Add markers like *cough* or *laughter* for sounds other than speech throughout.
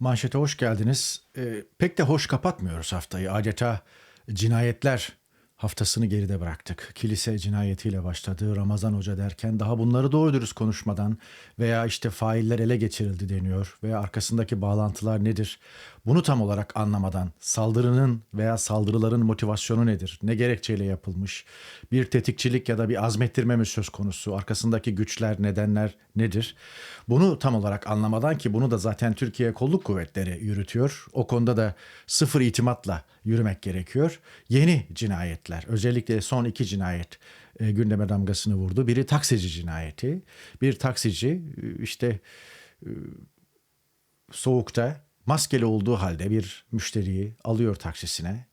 Manşete hoş geldiniz. Ee, pek de hoş kapatmıyoruz haftayı. Adeta cinayetler haftasını geride bıraktık. Kilise cinayetiyle başladı. Ramazan Hoca derken daha bunları doğru dürüst konuşmadan veya işte failler ele geçirildi deniyor veya arkasındaki bağlantılar nedir? Bunu tam olarak anlamadan saldırının veya saldırıların motivasyonu nedir? Ne gerekçeyle yapılmış? Bir tetikçilik ya da bir azmettirme mi söz konusu? Arkasındaki güçler, nedenler nedir? Bunu tam olarak anlamadan ki bunu da zaten Türkiye Kolluk Kuvvetleri yürütüyor. O konuda da sıfır itimatla yürümek gerekiyor. Yeni cinayetler, özellikle son iki cinayet e, gündeme damgasını vurdu. Biri taksici cinayeti. Bir taksici e, işte e, soğukta maskeli olduğu halde bir müşteriyi alıyor taksisine.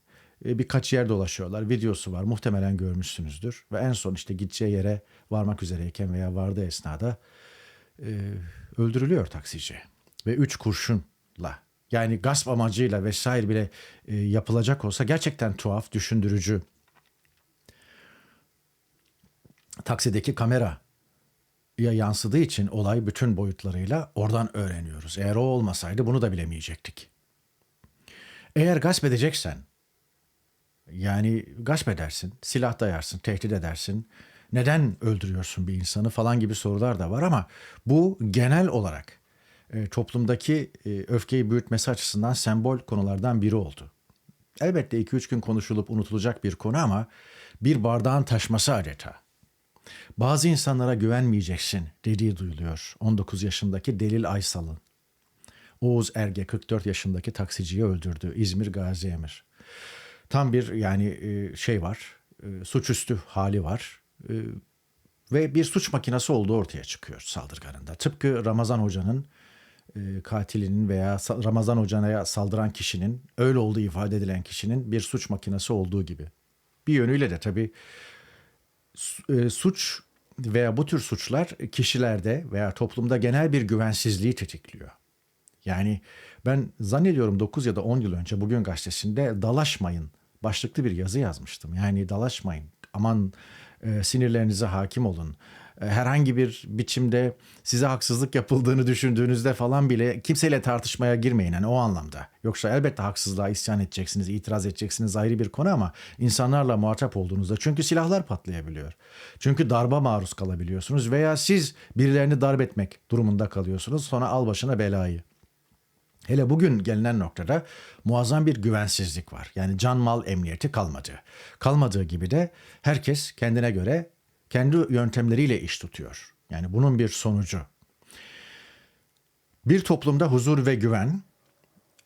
E, Birkaç yer dolaşıyorlar. Videosu var. Muhtemelen görmüşsünüzdür. Ve en son işte gideceği yere varmak üzereyken veya vardığı esnada e, öldürülüyor taksici. Ve üç kurşunla yani gasp amacıyla vesaire bile e, yapılacak olsa gerçekten tuhaf, düşündürücü. Taksideki kamera ya yansıdığı için olay bütün boyutlarıyla oradan öğreniyoruz. Eğer o olmasaydı bunu da bilemeyecektik. Eğer gasp edeceksen, yani gasp edersin, silah dayarsın, tehdit edersin, neden öldürüyorsun bir insanı falan gibi sorular da var ama bu genel olarak e, toplumdaki e, öfkeyi büyütmesi açısından sembol konulardan biri oldu. Elbette 2-3 gün konuşulup unutulacak bir konu ama bir bardağın taşması adeta. Bazı insanlara güvenmeyeceksin dediği duyuluyor 19 yaşındaki Delil Aysal'ın. Oğuz Erge 44 yaşındaki taksiciyi öldürdü İzmir Gazi Emir. Tam bir yani e, şey var, e, suçüstü hali var e, ve bir suç makinesi olduğu ortaya çıkıyor saldırganında. Tıpkı Ramazan Hoca'nın katilinin veya Ramazan Hoca'ya saldıran kişinin öyle olduğu ifade edilen kişinin bir suç makinesi olduğu gibi. Bir yönüyle de tabii suç veya bu tür suçlar kişilerde veya toplumda genel bir güvensizliği tetikliyor. Yani ben zannediyorum 9 ya da 10 yıl önce bugün gazetesinde dalaşmayın başlıklı bir yazı yazmıştım. Yani dalaşmayın aman e, sinirlerinize hakim olun. E, herhangi bir biçimde size haksızlık yapıldığını düşündüğünüzde falan bile kimseyle tartışmaya girmeyin yani o anlamda. Yoksa elbette haksızlığa isyan edeceksiniz, itiraz edeceksiniz ayrı bir konu ama insanlarla muhatap olduğunuzda çünkü silahlar patlayabiliyor. Çünkü darba maruz kalabiliyorsunuz veya siz birilerini darp etmek durumunda kalıyorsunuz sonra al başına belayı. Hele bugün gelinen noktada muazzam bir güvensizlik var. Yani can mal emniyeti kalmadı. Kalmadığı gibi de herkes kendine göre kendi yöntemleriyle iş tutuyor. Yani bunun bir sonucu. Bir toplumda huzur ve güven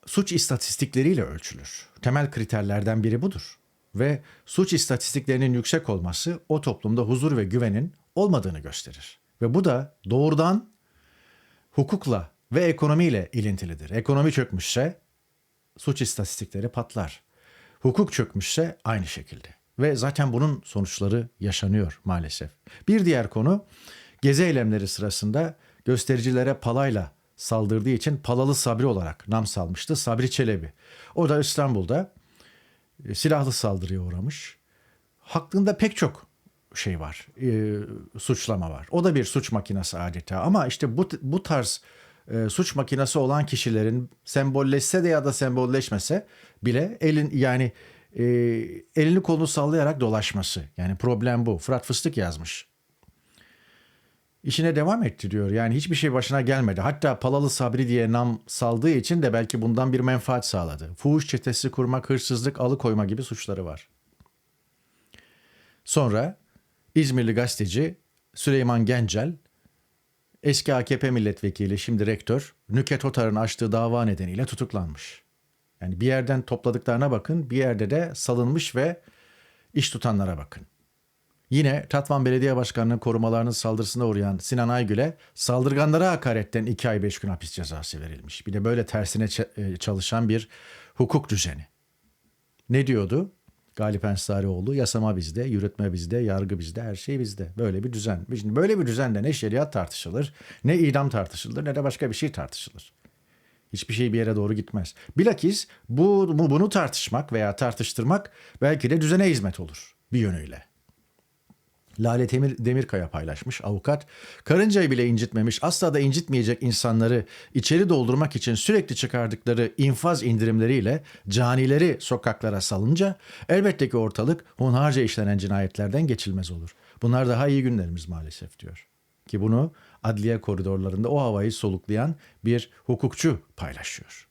suç istatistikleriyle ölçülür. Temel kriterlerden biri budur. Ve suç istatistiklerinin yüksek olması o toplumda huzur ve güvenin olmadığını gösterir. Ve bu da doğrudan hukukla ve ekonomiyle ilintilidir. Ekonomi çökmüşse suç istatistikleri patlar. Hukuk çökmüşse aynı şekilde. Ve zaten bunun sonuçları yaşanıyor maalesef. Bir diğer konu gezi eylemleri sırasında göstericilere palayla saldırdığı için Palalı Sabri olarak nam salmıştı Sabri Çelebi. O da İstanbul'da e, silahlı saldırıya uğramış. Hakkında pek çok şey var, e, suçlama var. O da bir suç makinesi adeta. Ama işte bu bu tarz e, suç makinesi olan kişilerin sembolleşse de ya da sembolleşmese bile elin yani e, elini kolunu sallayarak dolaşması. Yani problem bu. Fırat Fıstık yazmış. İşine devam etti diyor. Yani hiçbir şey başına gelmedi. Hatta Palalı Sabri diye nam saldığı için de belki bundan bir menfaat sağladı. Fuhuş çetesi kurmak, hırsızlık, alıkoyma gibi suçları var. Sonra İzmirli gazeteci Süleyman Gencel, eski AKP milletvekili şimdi rektör, Nüket Otar'ın açtığı dava nedeniyle tutuklanmış. Yani bir yerden topladıklarına bakın, bir yerde de salınmış ve iş tutanlara bakın. Yine Tatvan Belediye Başkanı'nın korumalarının saldırısına uğrayan Sinan Aygül'e saldırganlara hakaretten 2 ay 5 gün hapis cezası verilmiş. Bir de böyle tersine e, çalışan bir hukuk düzeni. Ne diyordu? Galip Ensarioğlu yasama bizde, yürütme bizde, yargı bizde, her şey bizde. Böyle bir düzen. Şimdi böyle bir düzende ne şeriat tartışılır, ne idam tartışılır, ne de başka bir şey tartışılır. Hiçbir şey bir yere doğru gitmez. Bilakis bu, bu bunu tartışmak veya tartıştırmak belki de düzene hizmet olur bir yönüyle. Lale Demir, Demirkaya paylaşmış avukat. Karıncayı bile incitmemiş, asla da incitmeyecek insanları içeri doldurmak için sürekli çıkardıkları infaz indirimleriyle canileri sokaklara salınca elbette ki ortalık hunharca işlenen cinayetlerden geçilmez olur. Bunlar daha iyi günlerimiz maalesef diyor. Ki bunu adliye koridorlarında o havayı soluklayan bir hukukçu paylaşıyor.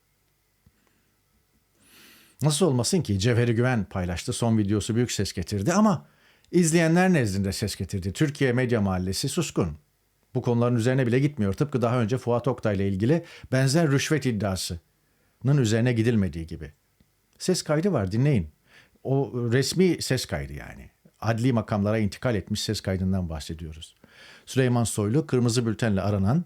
Nasıl olmasın ki Cevheri Güven paylaştı. Son videosu büyük ses getirdi ama izleyenler nezdinde ses getirdi. Türkiye Medya Mahallesi suskun. Bu konuların üzerine bile gitmiyor. Tıpkı daha önce Fuat Oktay ile ilgili benzer rüşvet iddiasının üzerine gidilmediği gibi. Ses kaydı var dinleyin. O resmi ses kaydı yani. Adli makamlara intikal etmiş ses kaydından bahsediyoruz. Süleyman Soylu kırmızı bültenle aranan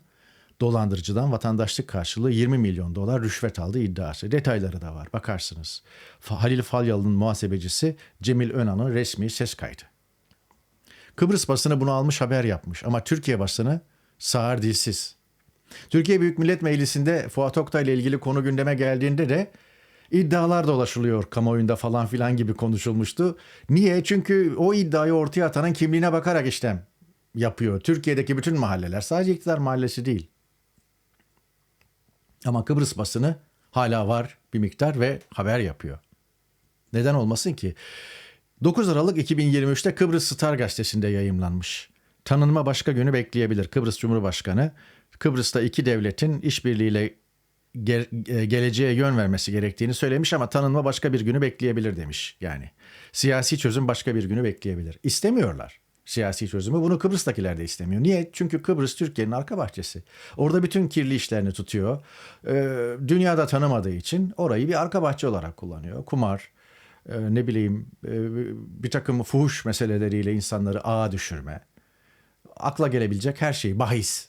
dolandırıcıdan vatandaşlık karşılığı 20 milyon dolar rüşvet aldığı iddiası. Detayları da var bakarsınız. Halil Falyalı'nın muhasebecisi Cemil Önal'ın resmi ses kaydı. Kıbrıs basını bunu almış haber yapmış ama Türkiye basını sağır dilsiz. Türkiye Büyük Millet Meclisi'nde Fuat Oktay ile ilgili konu gündeme geldiğinde de iddialar dolaşılıyor kamuoyunda falan filan gibi konuşulmuştu. Niye? Çünkü o iddiayı ortaya atanın kimliğine bakarak işlem yapıyor. Türkiye'deki bütün mahalleler sadece iktidar mahallesi değil. Ama Kıbrıs basını hala var bir miktar ve haber yapıyor. Neden olmasın ki? 9 Aralık 2023'te Kıbrıs Star gazetesinde yayımlanmış. Tanınma başka günü bekleyebilir. Kıbrıs Cumhurbaşkanı Kıbrıs'ta iki devletin işbirliğiyle ge- e, geleceğe yön vermesi gerektiğini söylemiş ama tanınma başka bir günü bekleyebilir demiş. Yani siyasi çözüm başka bir günü bekleyebilir. İstemiyorlar siyasi çözümü. Bunu Kıbrıs'takiler de istemiyor. Niye? Çünkü Kıbrıs Türkiye'nin arka bahçesi. Orada bütün kirli işlerini tutuyor. Ee, dünyada tanımadığı için orayı bir arka bahçe olarak kullanıyor. Kumar, e, ne bileyim e, bir takım fuhuş meseleleriyle insanları ağa düşürme. Akla gelebilecek her şey, bahis.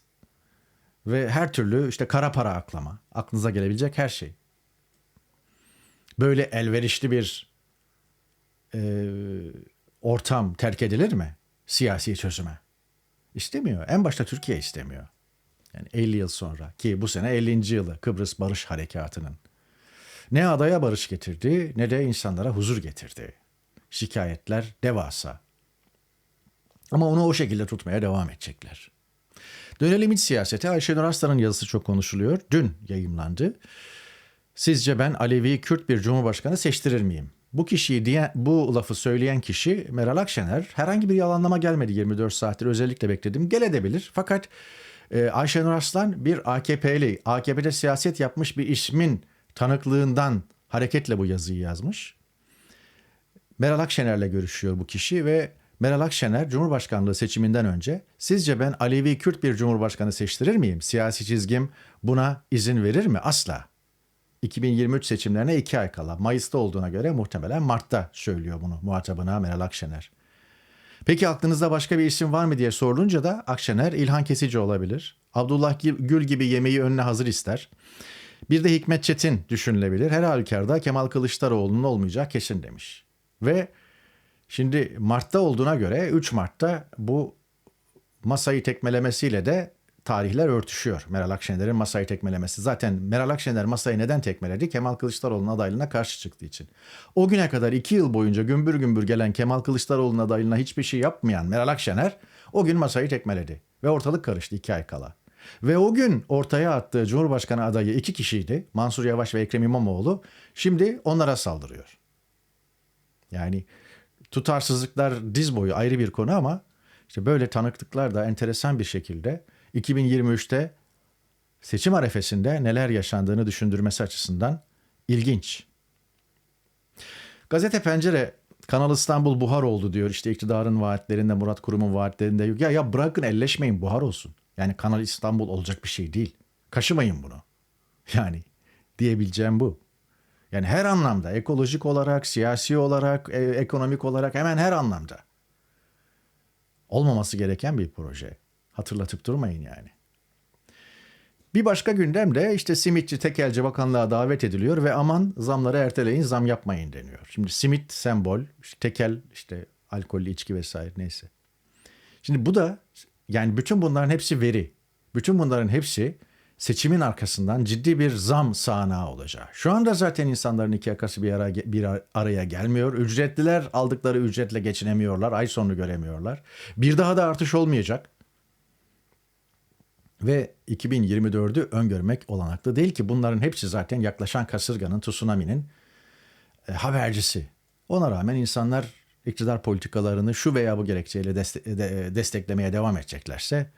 Ve her türlü işte kara para aklama. Aklınıza gelebilecek her şey. Böyle elverişli bir e, ortam terk edilir mi? Siyasi çözüme. İstemiyor. En başta Türkiye istemiyor. Yani 50 yıl sonra ki bu sene 50. yılı Kıbrıs Barış Harekatı'nın. Ne adaya barış getirdi ne de insanlara huzur getirdi. Şikayetler devasa. Ama onu o şekilde tutmaya devam edecekler. Dönelim iç siyasete. Ayşenur Arslan'ın yazısı çok konuşuluyor. Dün yayımlandı. Sizce ben Alevi Kürt bir cumhurbaşkanı seçtirir miyim? Bu kişiyi diye bu lafı söyleyen kişi Meral Akşener. Herhangi bir yalanlama gelmedi 24 saattir özellikle bekledim. Gel edebilir. Fakat e, Ayşenur Arslan bir AKP'li, AKP'de siyaset yapmış bir ismin tanıklığından hareketle bu yazıyı yazmış. Meral Akşener'le görüşüyor bu kişi ve Meral Akşener Cumhurbaşkanlığı seçiminden önce sizce ben Alevi Kürt bir cumhurbaşkanı seçtirir miyim? Siyasi çizgim buna izin verir mi? Asla. 2023 seçimlerine iki ay kala. Mayıs'ta olduğuna göre muhtemelen Mart'ta söylüyor bunu muhatabına Meral Akşener. Peki aklınızda başka bir isim var mı diye sorulunca da Akşener İlhan Kesici olabilir. Abdullah Gül gibi yemeği önüne hazır ister. Bir de Hikmet Çetin düşünülebilir. Her halükarda Kemal Kılıçdaroğlu'nun olmayacağı kesin demiş. Ve şimdi Mart'ta olduğuna göre 3 Mart'ta bu masayı tekmelemesiyle de tarihler örtüşüyor. Meral Akşener'in masayı tekmelemesi. Zaten Meral Akşener masayı neden tekmeledi? Kemal Kılıçdaroğlu'nun adaylığına karşı çıktığı için. O güne kadar iki yıl boyunca gümbür gümbür gelen Kemal Kılıçdaroğlu'nun adaylığına hiçbir şey yapmayan Meral Akşener o gün masayı tekmeledi. Ve ortalık karıştı iki ay kala. Ve o gün ortaya attığı Cumhurbaşkanı adayı iki kişiydi. Mansur Yavaş ve Ekrem İmamoğlu. Şimdi onlara saldırıyor. Yani tutarsızlıklar diz boyu ayrı bir konu ama işte böyle tanıklıklar da enteresan bir şekilde 2023'te seçim arefesinde neler yaşandığını düşündürmesi açısından ilginç. Gazete Pencere Kanal İstanbul buhar oldu diyor. İşte iktidarın vaatlerinde, Murat Kurum'un vaatlerinde yok. Ya ya bırakın elleşmeyin buhar olsun. Yani Kanal İstanbul olacak bir şey değil. Kaşımayın bunu. *laughs* Yani diyebileceğim bu. Yani her anlamda ekolojik olarak, siyasi olarak, e- ekonomik olarak hemen her anlamda olmaması gereken bir proje. Hatırlatıp durmayın yani. Bir başka gündem de işte simitçi tekelci bakanlığa davet ediliyor ve aman zamları erteleyin zam yapmayın deniyor. Şimdi simit sembol, işte tekel işte alkollü içki vesaire neyse. Şimdi bu da yani bütün bunların hepsi veri. Bütün bunların hepsi seçimin arkasından ciddi bir zam sağanağı olacağı. Şu anda zaten insanların iki yakası bir, ara, bir araya gelmiyor. Ücretliler aldıkları ücretle geçinemiyorlar. Ay sonunu göremiyorlar. Bir daha da artış olmayacak. Ve 2024'ü öngörmek olanaklı değil ki bunların hepsi zaten yaklaşan kasırganın, tsunami'nin e, habercisi. Ona rağmen insanlar iktidar politikalarını şu veya bu gerekçeyle deste- de- desteklemeye devam edeceklerse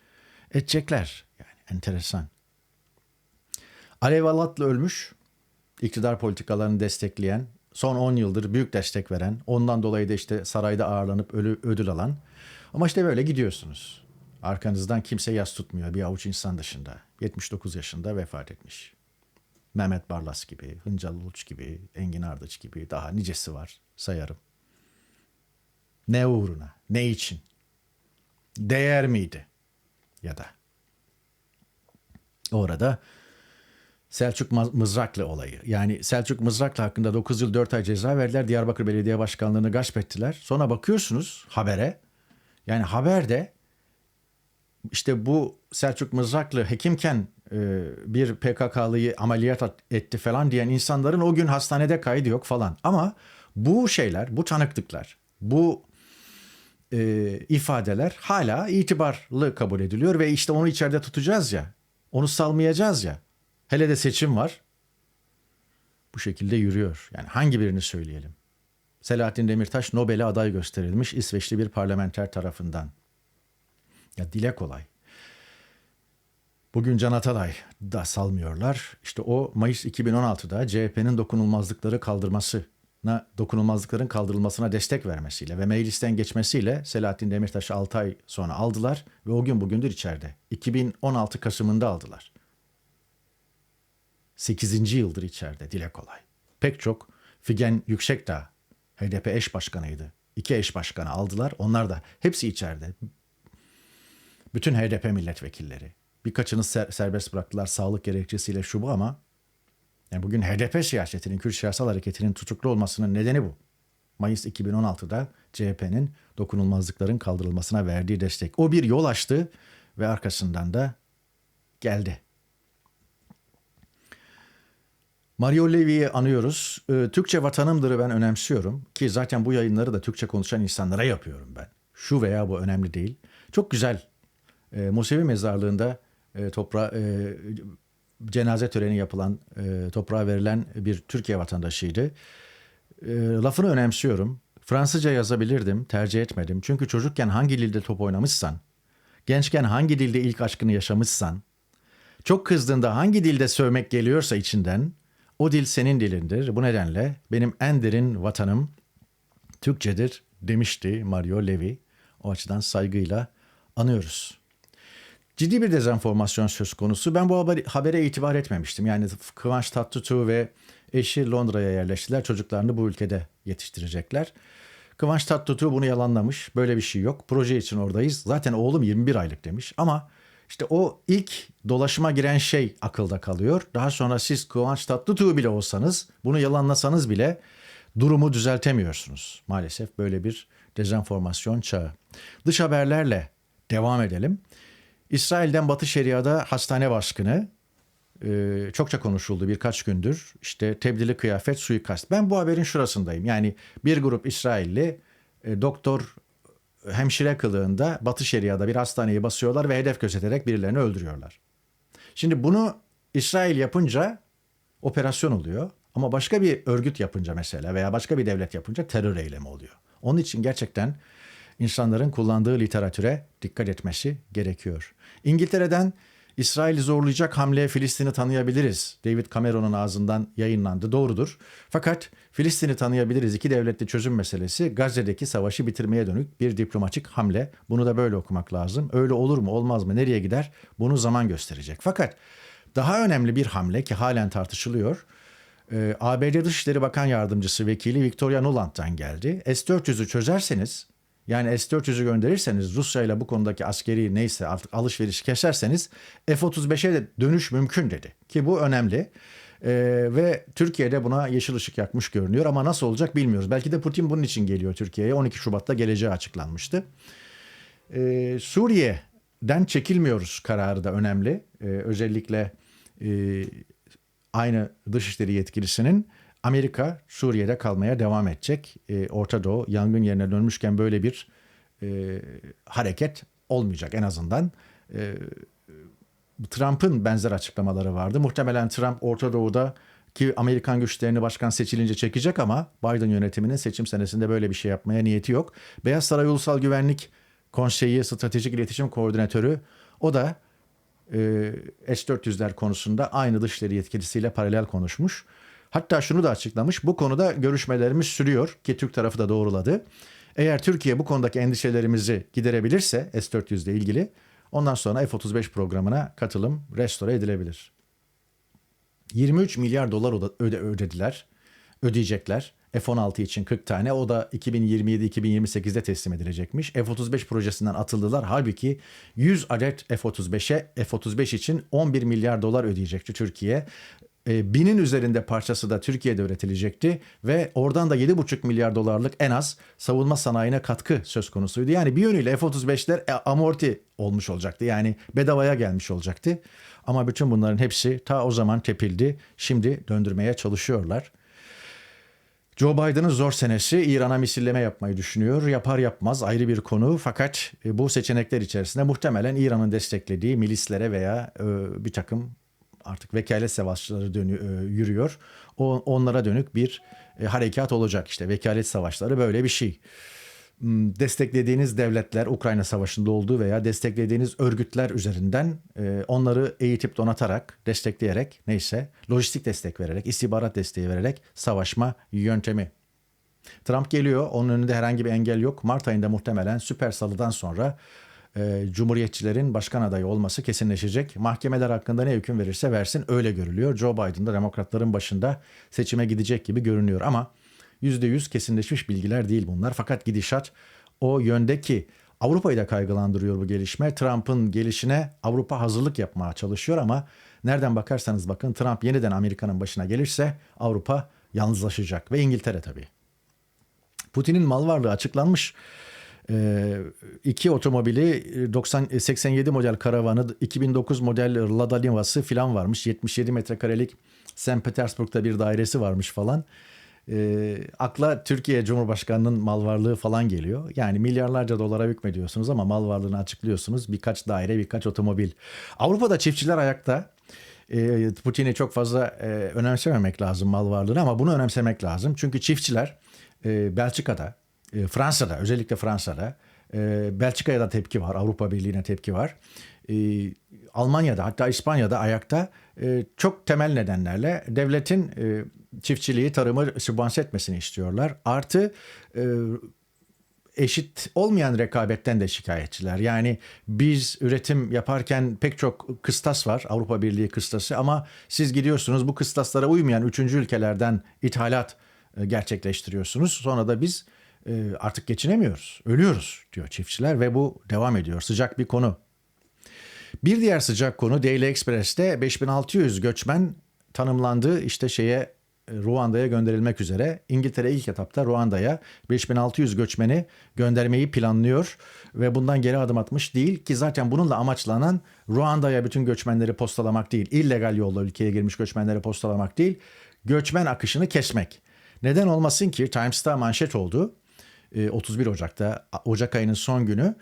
edecekler. Yani enteresan. Alev Alatlı ölmüş, iktidar politikalarını destekleyen, son 10 yıldır büyük destek veren, ondan dolayı da işte sarayda ağırlanıp ölü, ödül alan. Ama işte böyle gidiyorsunuz. Arkanızdan kimse yas tutmuyor bir avuç insan dışında. 79 yaşında vefat etmiş. Mehmet Barlas gibi, Hıncal Uluç gibi, Engin Ardıç gibi daha nicesi var sayarım. Ne uğruna, ne için? Değer miydi? Ya da orada Selçuk Mızraklı olayı. Yani Selçuk Mızraklı hakkında 9 yıl 4 ay ceza verdiler. Diyarbakır Belediye Başkanlığı'nı gasp ettiler. Sonra bakıyorsunuz habere. Yani haberde işte bu Selçuk Mızraklı hekimken e, bir PKK'lıyı ameliyat etti falan diyen insanların o gün hastanede kaydı yok falan. Ama bu şeyler, bu tanıklıklar, bu e, ifadeler hala itibarlı kabul ediliyor ve işte onu içeride tutacağız ya, onu salmayacağız ya. Hele de seçim var. Bu şekilde yürüyor. Yani hangi birini söyleyelim? Selahattin Demirtaş Nobel'e aday gösterilmiş İsveçli bir parlamenter tarafından. Ya dile kolay. Bugün Can Atalay da salmıyorlar. İşte o Mayıs 2016'da CHP'nin dokunulmazlıkları kaldırmasına, dokunulmazlıkların kaldırılmasına destek vermesiyle ve meclisten geçmesiyle Selahattin Demirtaş'ı 6 ay sonra aldılar ve o gün bugündür içeride. 2016 Kasım'ında aldılar. 8. yıldır içeride dile kolay. Pek çok Figen Yüksekdağ HDP eş başkanıydı. İki eş başkanı aldılar. Onlar da hepsi içeride. Bütün HDP milletvekilleri. Birkaçını ser, serbest bıraktılar sağlık gerekçesiyle şu bu ama yani bugün HDP siyasetinin, Kürt siyasal hareketinin tutuklu olmasının nedeni bu. Mayıs 2016'da CHP'nin dokunulmazlıkların kaldırılmasına verdiği destek. O bir yol açtı ve arkasından da geldi. Mario Levy'yi anıyoruz. Ee, Türkçe vatanımdır'ı ben önemsiyorum ki zaten bu yayınları da Türkçe konuşan insanlara yapıyorum ben. Şu veya bu önemli değil. Çok güzel. E, Musevi mezarlığında e, toprağa e, cenaze töreni yapılan, e, toprağa verilen bir Türkiye vatandaşıydı. E, lafını önemsiyorum. Fransızca yazabilirdim, tercih etmedim. Çünkü çocukken hangi dilde top oynamışsan, gençken hangi dilde ilk aşkını yaşamışsan, çok kızdığında hangi dilde sövmek geliyorsa içinden, o dil senin dilindir. Bu nedenle benim en derin vatanım Türkçedir demişti Mario Levi. O açıdan saygıyla anıyoruz. Ciddi bir dezenformasyon söz konusu. Ben bu haber, habere itibar etmemiştim. Yani Kıvanç Tatlıtuğ ve eşi Londra'ya yerleştiler. Çocuklarını bu ülkede yetiştirecekler. Kıvanç Tatlıtuğ bunu yalanlamış. Böyle bir şey yok. Proje için oradayız. Zaten oğlum 21 aylık demiş. Ama işte o ilk dolaşıma giren şey akılda kalıyor. Daha sonra siz Kıvanç Tatlıtuğ bile olsanız, bunu yalanlasanız bile durumu düzeltemiyorsunuz. Maalesef böyle bir dezenformasyon çağı. Dış haberlerle devam edelim. İsrail'den Batı Şeria'da hastane baskını e, çokça konuşuldu birkaç gündür. İşte tebdili kıyafet, suikast. Ben bu haberin şurasındayım. Yani bir grup İsrailli e, doktor hemşire kılığında Batı Şeria'da bir hastaneyi basıyorlar ve hedef gözeterek birilerini öldürüyorlar. Şimdi bunu İsrail yapınca operasyon oluyor ama başka bir örgüt yapınca mesela veya başka bir devlet yapınca terör eylemi oluyor. Onun için gerçekten insanların kullandığı literatüre dikkat etmesi gerekiyor. İngiltere'den İsrail'i zorlayacak hamle Filistin'i tanıyabiliriz. David Cameron'un ağzından yayınlandı. Doğrudur. Fakat Filistin'i tanıyabiliriz. İki devletli çözüm meselesi Gazze'deki savaşı bitirmeye dönük bir diplomatik hamle. Bunu da böyle okumak lazım. Öyle olur mu olmaz mı nereye gider bunu zaman gösterecek. Fakat daha önemli bir hamle ki halen tartışılıyor. Ee, ABD Dışişleri Bakan Yardımcısı Vekili Victoria Nuland'dan geldi. S-400'ü çözerseniz yani S-400'ü gönderirseniz Rusya ile bu konudaki askeri neyse artık alışveriş keserseniz F-35'e de dönüş mümkün dedi. Ki bu önemli. Ee, ve Türkiye'de buna yeşil ışık yakmış görünüyor ama nasıl olacak bilmiyoruz. Belki de Putin bunun için geliyor Türkiye'ye. 12 Şubat'ta geleceği açıklanmıştı. Ee, Suriye'den çekilmiyoruz kararı da önemli. Ee, özellikle e, aynı dışişleri yetkilisinin Amerika Suriye'de kalmaya devam edecek. E, Orta Doğu yangın yerine dönmüşken böyle bir e, hareket olmayacak en azından. E, Trump'ın benzer açıklamaları vardı. Muhtemelen Trump Orta Doğu'da ki Amerikan güçlerini başkan seçilince çekecek ama Biden yönetiminin seçim senesinde böyle bir şey yapmaya niyeti yok. Beyaz Saray Ulusal Güvenlik Konseyi Stratejik İletişim Koordinatörü o da e, S-400'ler konusunda aynı dışişleri yetkilisiyle paralel konuşmuş. Hatta şunu da açıklamış. Bu konuda görüşmelerimiz sürüyor ki Türk tarafı da doğruladı. Eğer Türkiye bu konudaki endişelerimizi giderebilirse S-400 ile ilgili ondan sonra F-35 programına katılım restore edilebilir. 23 milyar dolar öde ödediler. Ödeyecekler. F-16 için 40 tane. O da 2027-2028'de teslim edilecekmiş. F-35 projesinden atıldılar. Halbuki 100 adet F-35'e F-35 için 11 milyar dolar ödeyecekti Türkiye. Binin üzerinde parçası da Türkiye'de üretilecekti ve oradan da 7,5 milyar dolarlık en az savunma sanayine katkı söz konusuydu. Yani bir yönüyle F-35'ler amorti olmuş olacaktı. Yani bedavaya gelmiş olacaktı. Ama bütün bunların hepsi ta o zaman tepildi. Şimdi döndürmeye çalışıyorlar. Joe Biden'ın zor senesi İran'a misilleme yapmayı düşünüyor. Yapar yapmaz ayrı bir konu fakat bu seçenekler içerisinde muhtemelen İran'ın desteklediği milislere veya bir takım artık vekalet savaşları dönü, yürüyor. O, onlara dönük bir harekat olacak işte vekalet savaşları böyle bir şey. Hmm, desteklediğiniz devletler Ukrayna Savaşı'nda olduğu veya desteklediğiniz örgütler üzerinden e, onları eğitip donatarak, destekleyerek neyse lojistik destek vererek, istihbarat desteği vererek savaşma yöntemi. Trump geliyor. Onun önünde herhangi bir engel yok. Mart ayında muhtemelen Süper Salı'dan sonra e, Cumhuriyetçilerin başkan adayı olması kesinleşecek. Mahkemeler hakkında ne hüküm verirse versin öyle görülüyor. Joe Biden da demokratların başında seçime gidecek gibi görünüyor ama %100 kesinleşmiş bilgiler değil bunlar. Fakat gidişat o yönde ki Avrupa'yı da kaygılandırıyor bu gelişme. Trump'ın gelişine Avrupa hazırlık yapmaya çalışıyor ama nereden bakarsanız bakın Trump yeniden Amerika'nın başına gelirse Avrupa yalnızlaşacak ve İngiltere tabii. Putin'in mal varlığı açıklanmış. Ee, iki otomobili 90, 87 model karavanı 2009 model Lada Niva'sı filan varmış. 77 metrekarelik St. Petersburg'da bir dairesi varmış falan e, akla Türkiye Cumhurbaşkanı'nın mal varlığı falan geliyor. Yani milyarlarca dolara hükmediyorsunuz ama mal varlığını açıklıyorsunuz. Birkaç daire, birkaç otomobil. Avrupa'da çiftçiler ayakta. E, Putin'i çok fazla e, önemsememek lazım mal varlığını ama bunu önemsemek lazım. Çünkü çiftçiler e, Belçika'da, e, Fransa'da, özellikle Fransa'da, e, Belçika'ya da tepki var, Avrupa Birliği'ne tepki var. E, Almanya'da hatta İspanya'da ayakta e, çok temel nedenlerle devletin e, çiftçiliği, tarımı sübvanse etmesini istiyorlar. Artı e, eşit olmayan rekabetten de şikayetçiler. Yani biz üretim yaparken pek çok kıstas var Avrupa Birliği kıstası ama siz gidiyorsunuz bu kıstaslara uymayan üçüncü ülkelerden ithalat e, gerçekleştiriyorsunuz. Sonra da biz artık geçinemiyoruz, ölüyoruz diyor çiftçiler ve bu devam ediyor. Sıcak bir konu. Bir diğer sıcak konu Daily Express'te 5600 göçmen tanımlandı işte şeye Ruanda'ya gönderilmek üzere. İngiltere ilk etapta Ruanda'ya 5600 göçmeni göndermeyi planlıyor ve bundan geri adım atmış değil ki zaten bununla amaçlanan Ruanda'ya bütün göçmenleri postalamak değil, illegal yolla ülkeye girmiş göçmenleri postalamak değil, göçmen akışını kesmek. Neden olmasın ki Times'ta manşet oldu 31 Ocak'ta Ocak ayının son günü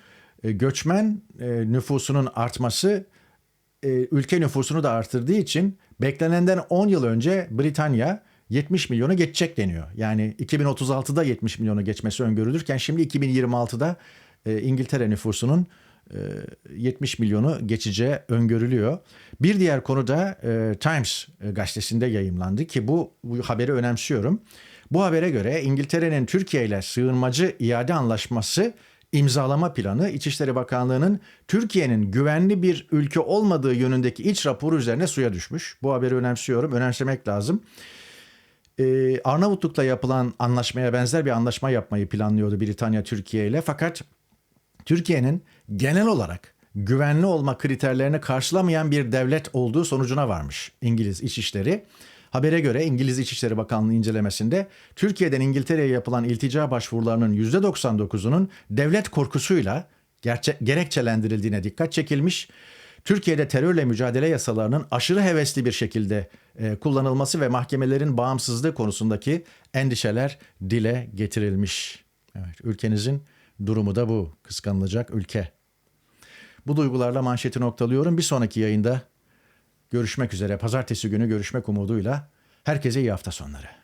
e, göçmen e, nüfusunun artması e, ülke nüfusunu da artırdığı için beklenenden 10 yıl önce Britanya 70 milyonu geçecek deniyor. Yani 2036'da 70 milyonu geçmesi öngörülürken şimdi 2026'da İngiltere nüfusunun 70 milyonu geçeceği öngörülüyor. Bir diğer konu da Times gazetesinde yayımlandı ki bu, bu haberi önemsiyorum. Bu habere göre İngiltere'nin Türkiye ile sığınmacı iade anlaşması imzalama planı İçişleri Bakanlığı'nın Türkiye'nin güvenli bir ülke olmadığı yönündeki iç raporu üzerine suya düşmüş. Bu haberi önemsiyorum, önemsemek lazım. Ee, Arnavutluk'la yapılan anlaşmaya benzer bir anlaşma yapmayı planlıyordu Britanya Türkiye ile. Fakat Türkiye'nin genel olarak güvenli olma kriterlerini karşılamayan bir devlet olduğu sonucuna varmış İngiliz İçişleri. Habere göre İngiliz İçişleri Bakanlığı incelemesinde Türkiye'den İngiltere'ye yapılan iltica başvurularının %99'unun devlet korkusuyla gerekçelendirildiğine dikkat çekilmiş. Türkiye'de terörle mücadele yasalarının aşırı hevesli bir şekilde e, kullanılması ve mahkemelerin bağımsızlığı konusundaki endişeler dile getirilmiş. Evet, ülkenizin durumu da bu. Kıskanılacak ülke. Bu duygularla manşeti noktalıyorum. Bir sonraki yayında görüşmek üzere. Pazartesi günü görüşmek umuduyla. Herkese iyi hafta sonları.